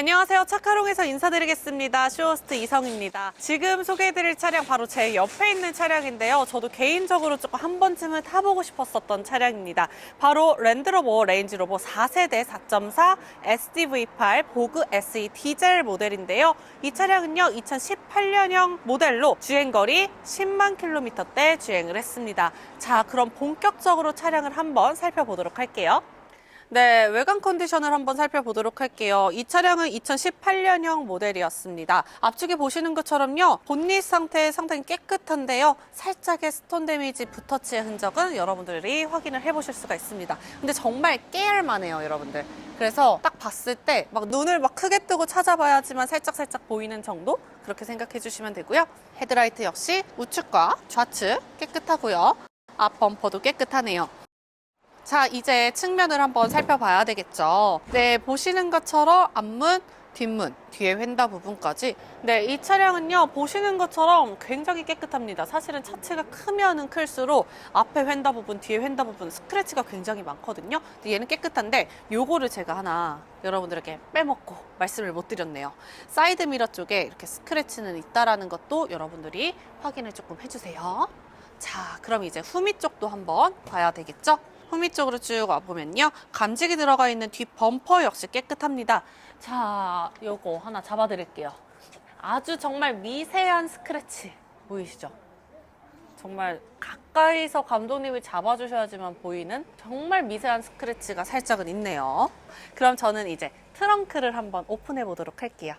안녕하세요. 차카롱에서 인사드리겠습니다. 쇼호스트 이성입니다. 지금 소개해드릴 차량 바로 제 옆에 있는 차량인데요. 저도 개인적으로 조금 한 번쯤은 타보고 싶었었던 차량입니다. 바로 랜드로버 레인지로버 4세대 4.4 SDV8 보그 SE 디젤 모델인데요. 이 차량은요 2018년형 모델로 주행거리 10만 킬로미터대 주행을 했습니다. 자, 그럼 본격적으로 차량을 한번 살펴보도록 할게요. 네, 외관 컨디션을 한번 살펴보도록 할게요. 이 차량은 2018년형 모델이었습니다. 앞쪽에 보시는 것처럼요, 본닛 상태 상당히 깨끗한데요. 살짝의 스톤 데미지 붓터치의 흔적은 여러분들이 확인을 해보실 수가 있습니다. 근데 정말 깨알만해요, 여러분들. 그래서 딱 봤을 때 막 눈을 막 크게 뜨고 찾아봐야지만 살짝살짝 보이는 정도? 그렇게 생각해 주시면 되고요. 헤드라이트 역시 우측과 좌측 깨끗하고요. 앞 범퍼도 깨끗하네요. 자, 이제 측면을 한번 살펴봐야 되겠죠. 네, 보시는 것처럼 앞문, 뒷문, 뒤에 휀다 부분까지. 네, 이 차량은요, 보시는 것처럼 굉장히 깨끗합니다. 사실은 차체가 크면은 클수록 앞에 휀다 부분, 뒤에 휀다 부분 스크래치가 굉장히 많거든요. 근데 얘는 깨끗한데 요거를 제가 하나 여러분들에게 빼먹고 말씀을 못 드렸네요. 사이드 미러 쪽에 이렇게 스크래치는 있다라는 것도 여러분들이 확인을 조금 해주세요. 자, 그럼 이제 후미 쪽도 한번 봐야 되겠죠? 후미 쪽으로 쭉 와보면요. 감직이 들어가 있는 뒷 범퍼 역시 깨끗합니다. 자, 요거 하나 잡아드릴게요. 아주 정말 미세한 스크래치 보이시죠? 정말 가까이서 감독님이 잡아주셔야지만 보이는 정말 미세한 스크래치가 살짝은 있네요. 그럼 저는 이제 트렁크를 한번 오픈해 보도록 할게요.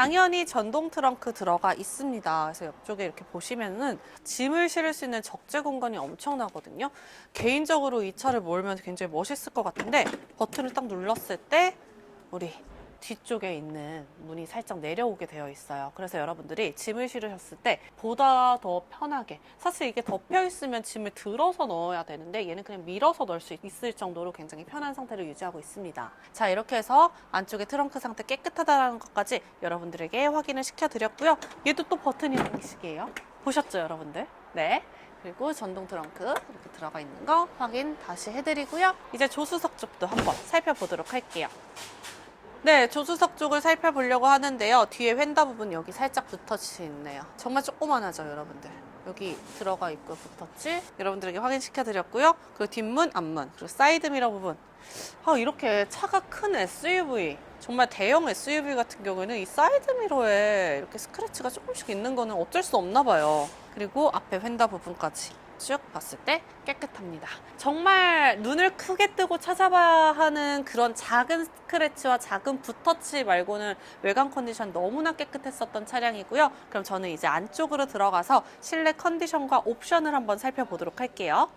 당연히 전동 트렁크 들어가 있습니다. 그래서 옆쪽에 이렇게 보시면은 짐을 실을 수 있는 적재 공간이 엄청나거든요. 개인적으로 이 차를 몰면 굉장히 멋있을 것 같은데 버튼을 딱 눌렀을 때 우리 뒤쪽에 있는 문이 살짝 내려오게 되어 있어요. 그래서 여러분들이 짐을 실으셨을 때 보다 더 편하게 사실 이게 덮여 있으면 짐을 들어서 넣어야 되는데 얘는 그냥 밀어서 넣을 수 있을 정도로 굉장히 편한 상태를 유지하고 있습니다. 자 이렇게 해서 안쪽에 트렁크 상태 깨끗하다는 것까지 여러분들에게 확인을 시켜드렸고요. 얘도 또 버튼이 방식이에요. 보셨죠 여러분들? 네. 그리고 전동 트렁크 이렇게 들어가 있는 거 확인 다시 해드리고요. 이제 조수석 쪽도 한번 살펴보도록 할게요. 네, 조수석 쪽을 살펴보려고 하는데요. 뒤에 휀다 부분 여기 살짝 붓터치 있네요. 정말 조그만하죠, 여러분들. 여기 들어가 있고 붓터치 여러분들에게 확인시켜 드렸고요. 그리고 뒷문, 앞문, 그리고 사이드 미러 부분. 아, 이렇게 차가 큰 SUV, 정말 대형 SUV 같은 경우에는 이 사이드 미러에 이렇게 스크래치가 조금씩 있는 거는 어쩔 수 없나 봐요. 그리고 앞에 휀다 부분까지. 쭉 봤을 때 깨끗합니다. 정말 눈을 크게 뜨고 찾아봐야 하는 그런 작은 스크래치와 작은 붓터치 말고는 외관 컨디션 너무나 깨끗했었던 차량이고요. 그럼 저는 이제 안쪽으로 들어가서 실내 컨디션과 옵션을 한번 살펴보도록 할게요.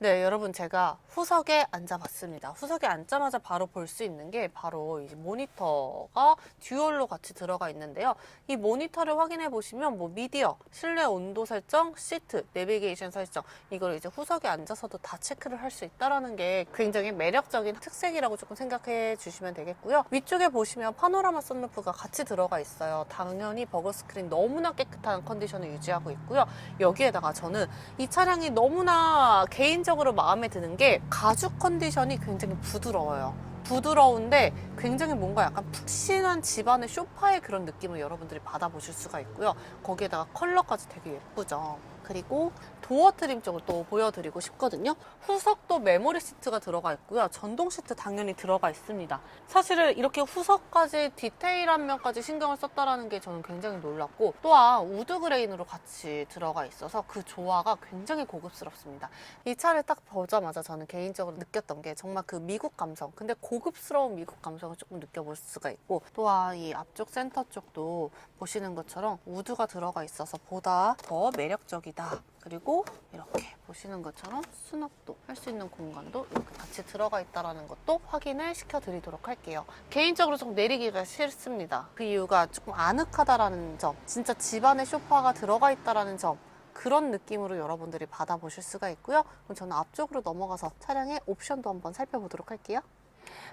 네, 여러분 제가 후석에 앉아봤습니다. 후석에 앉자마자 바로 볼 수 있는 게 바로 이 모니터가 듀얼로 같이 들어가 있는데요. 이 모니터를 확인해 보시면 뭐 미디어, 실내 온도 설정, 시트, 내비게이션 설정 이걸 이제 후석에 앉아서도 다 체크를 할 수 있다라는 게 굉장히 매력적인 특색이라고 조금 생각해 주시면 되겠고요. 위쪽에 보시면 파노라마 썬루프가 같이 들어가 있어요. 당연히 버거 스크린 너무나 깨끗한 컨디션을 유지하고 있고요. 여기에다가 저는 이 차량이 너무나 개인 적으로 마음에 드는 게 가죽 컨디션이 굉장히 부드러워요. 부드러운데 굉장히 뭔가 약간 푹신한 집안의 쇼파의 그런 느낌을 여러분들이 받아보실 수가 있고요. 거기에다가 컬러까지 되게 예쁘죠. 그리고 도어 트림 쪽을 또 보여드리고 싶거든요. 후석도 메모리 시트가 들어가 있고요. 전동 시트 당연히 들어가 있습니다. 사실은 이렇게 후석까지 디테일한 면까지 신경을 썼다라는 게 저는 굉장히 놀랐고 또한 우드 그레인으로 같이 들어가 있어서 그 조화가 굉장히 고급스럽습니다. 이 차를 딱 보자마자 저는 개인적으로 느꼈던 게 정말 그 미국 감성 근데 고급스러운 미국 감성을 조금 느껴볼 수가 있고 또한 이 앞쪽 센터 쪽도 보시는 것처럼 우드가 들어가 있어서 보다 더 매력적이 다. 그리고 이렇게 보시는 것처럼 수납도 할 수 있는 공간도 이렇게 같이 들어가 있다는 것도 확인을 시켜드리도록 할게요. 개인적으로 좀 내리기가 싫습니다. 그 이유가 조금 아늑하다라는 점, 진짜 집안에 소파가 들어가 있다라는 점, 그런 느낌으로 여러분들이 받아보실 수가 있고요. 그럼 저는 앞쪽으로 넘어가서 차량의 옵션도 한번 살펴보도록 할게요.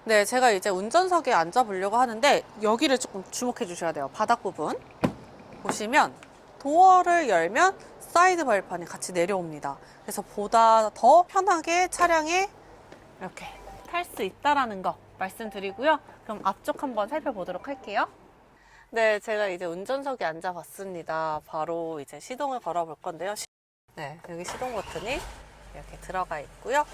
네, 제가 이제 운전석에 앉아보려고 하는데 여기를 조금 주목해 주셔야 돼요. 바닥 부분. 보시면 도어를 열면 사이드 발판이 같이 내려옵니다. 그래서 보다 더 편하게 차량에 이렇게 탈 수 있다라는 거 말씀드리고요. 그럼 앞쪽 한번 살펴보도록 할게요. 네, 제가 이제 운전석에 앉아봤습니다. 바로 이제 시동을 걸어볼 건데요. 시- 네, 여기 시동 버튼이 이렇게 들어가 있고요.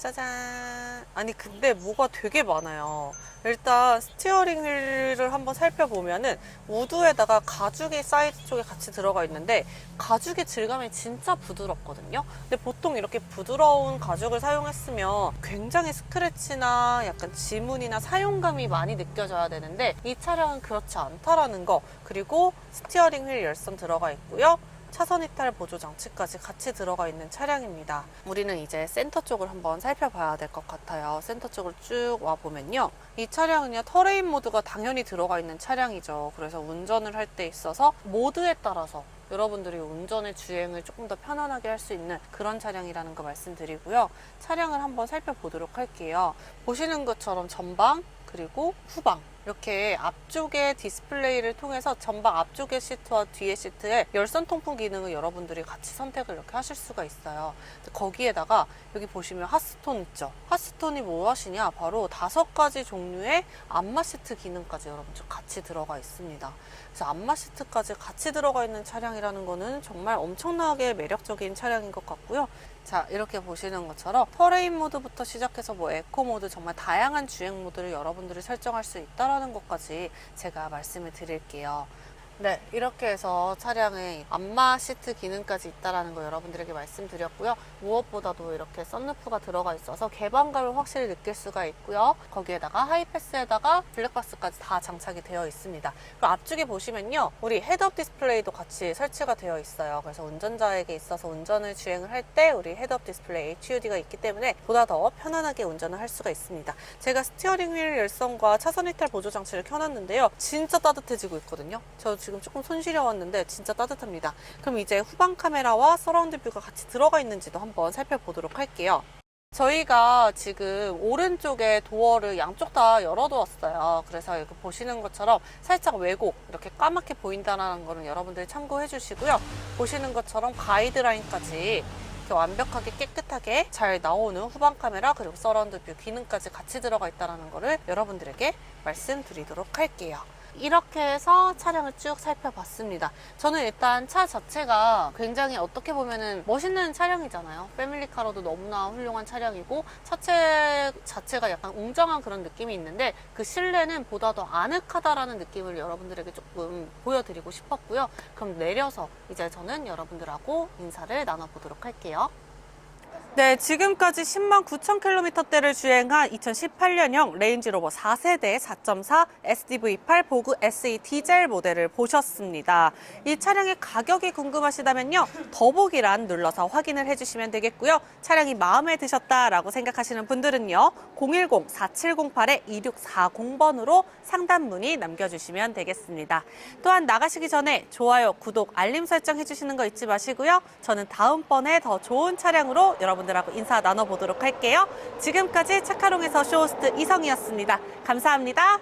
짜잔. 아니, 근데 뭐가 되게 많아요. 일단 스티어링 휠을 한번 살펴보면은 우드에다가 가죽이 사이드 쪽에 같이 들어가 있는데 가죽의 질감이 진짜 부드럽거든요. 근데 보통 이렇게 부드러운 가죽을 사용했으면 굉장히 스크래치나 약간 지문이나 사용감이 많이 느껴져야 되는데 이 차량은 그렇지 않다라는 거 그리고 스티어링 휠 열선 들어가 있고요. 차선 이탈 보조 장치까지 같이 들어가 있는 차량입니다. 우리는 이제 센터 쪽을 한번 살펴봐야 될 것 같아요. 센터 쪽을 쭉 와 보면요. 이 차량은요, 터레인 모드가 당연히 들어가 있는 차량이죠. 그래서 운전을 할 때 있어서 모드에 따라서 여러분들이 운전의 주행을 조금 더 편안하게 할 수 있는 그런 차량이라는 거 말씀드리고요. 차량을 한번 살펴보도록 할게요. 보시는 것처럼 전방 그리고 후방 이렇게 앞쪽의 디스플레이를 통해서 전방 앞쪽의 시트와 뒤의 시트에 열선 통풍 기능을 여러분들이 같이 선택을 이렇게 하실 수가 있어요. 거기에다가 여기 보시면 핫스톤 있죠. 핫스톤이 무엇이냐? 바로 다섯 가지 종류의 안마 시트 기능까지 여러분들 같이 들어가 있습니다. 그래서 안마 시트까지 같이 들어가 있는 차량이라는 거는 정말 엄청나게 매력적인 차량인 것 같고요. 자, 이렇게 보시는 것처럼 터레인 모드부터 시작해서 뭐 에코 모드 정말 다양한 주행 모드를 여러분들이 설정할 수 있다 라는 것까지 제가 말씀을 드릴게요. 네, 이렇게 해서 차량에 안마 시트 기능까지 있다라는 거 여러분들에게 말씀드렸고요. 무엇보다도 이렇게 썬루프가 들어가 있어서 개방감을 확실히 느낄 수가 있고요. 거기에다가 하이패스에다가 블랙박스까지 다 장착이 되어 있습니다. 그리고 앞쪽에 보시면요. 우리 헤드업 디스플레이도 같이 설치가 되어 있어요. 그래서 운전자에게 있어서 운전을 주행을 할 때 우리 헤드업 디스플레이 HUD가 있기 때문에 보다 더 편안하게 운전을 할 수가 있습니다. 제가 스티어링 휠 열선과 차선 이탈 보조 장치를 켜놨는데요. 진짜 따뜻해지고 있거든요. 저 조금 손 시려웠는데 진짜 따뜻합니다. 그럼 이제 후방 카메라와 서라운드 뷰가 같이 들어가 있는지도 한번 살펴보도록 할게요. 저희가 지금 오른쪽에 도어를 양쪽 다 열어두었어요. 그래서 이렇게 보시는 것처럼 살짝 왜곡, 이렇게 까맣게 보인다는 거는 여러분들이 참고해 주시고요. 보시는 것처럼 가이드라인까지 완벽하게 깨끗하게 잘 나오는 후방 카메라 그리고 서라운드 뷰 기능까지 같이 들어가 있다는 거를 여러분들에게 말씀드리도록 할게요. 이렇게 해서 차량을 쭉 살펴봤습니다. 저는 일단 차 자체가 굉장히 어떻게 보면은 멋있는 차량이잖아요. 패밀리카로도 너무나 훌륭한 차량이고 차체 자체가 약간 웅장한 그런 느낌이 있는데 그 실내는 보다 더 아늑하다라는 느낌을 여러분들에게 조금 보여드리고 싶었고요. 그럼 내려서 이제 저는 여러분들하고 인사를 나눠보도록 할게요. 네, 지금까지 10만 9천 킬로미터대를 주행한 2018년형 레인지로버 4세대 4.4 SDV8 보그 SE 디젤 모델을 보셨습니다. 이 차량의 가격이 궁금하시다면요. 더보기란 눌러서 확인을 해주시면 되겠고요. 차량이 마음에 드셨다라고 생각하시는 분들은요. 010-4708-2640번으로 상담 문의 남겨주시면 되겠습니다. 또한 나가시기 전에 좋아요, 구독, 알림 설정 해주시는 거 잊지 마시고요. 저는 다음번에 더 좋은 차량으로 여러분들하고 인사 나눠보도록 할게요. 지금까지 차카롱에서 쇼호스트 이성이었습니다. 감사합니다.